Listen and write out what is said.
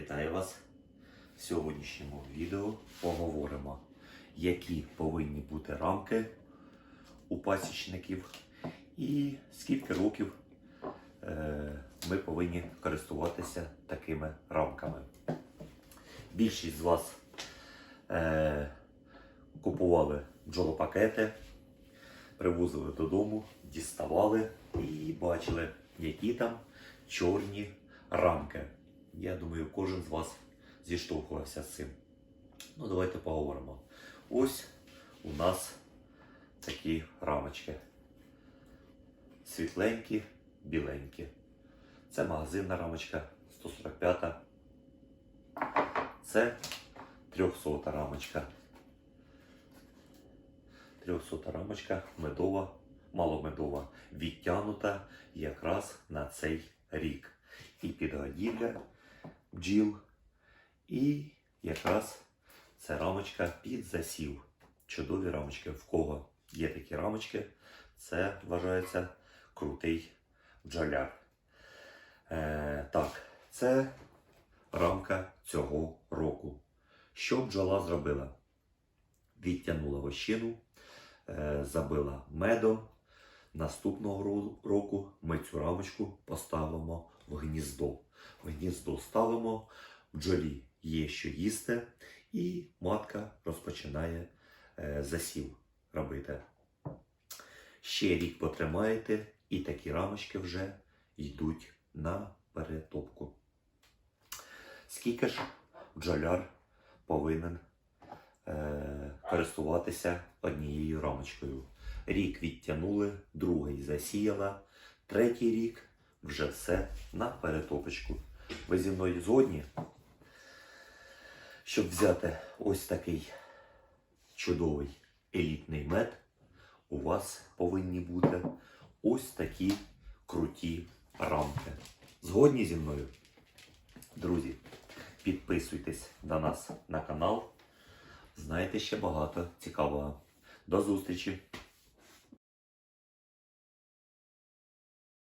Вітаю вас! В сьогоднішньому відео поговоримо, які повинні бути рамки у пасічників і скільки років е, ми повинні користуватися такими рамками. Більшість з вас е, купували бджолопакети, привозили додому, діставали і бачили, які там чорні рамки. Я думаю, кожен з вас зіштовхувався з цим. Ну, давайте поговоримо. Ось у нас такі рамочки. Світленькі, біленькі. Це магазинна рамочка 145. Це 300 рамочка. 300 рамочка медова, маломедова, відтягнута якраз на цей рік. І підгодівля бджіл, і якраз це рамочка під засів. Чудові рамочки. В кого є такі рамочки, це вважається крутий бджоляр. Е, так, це рамка цього року. Що бджола зробила? Відтягнула вощину, е, забила медом. Наступного року ми цю рамочку поставимо в гніздо. Гніздо ставимо, бджолі є що їсти, і матка розпочинає е, засів робити. Ще рік потримаєте, і такі рамочки вже йдуть на перетопку. Скільки ж бджоляр повинен е, користуватися однією рамочкою? Рік відтягнули, другий засіяла, третій рік вже все на перетопочку. Ви зі мною згодні? Щоб взяти ось такий чудовий елітний мед, у вас повинні бути ось такі круті рамки. Згодні зі мною? Друзі, підписуйтесь на нас на канал. Знаєте ще багато цікавого. До зустрічі!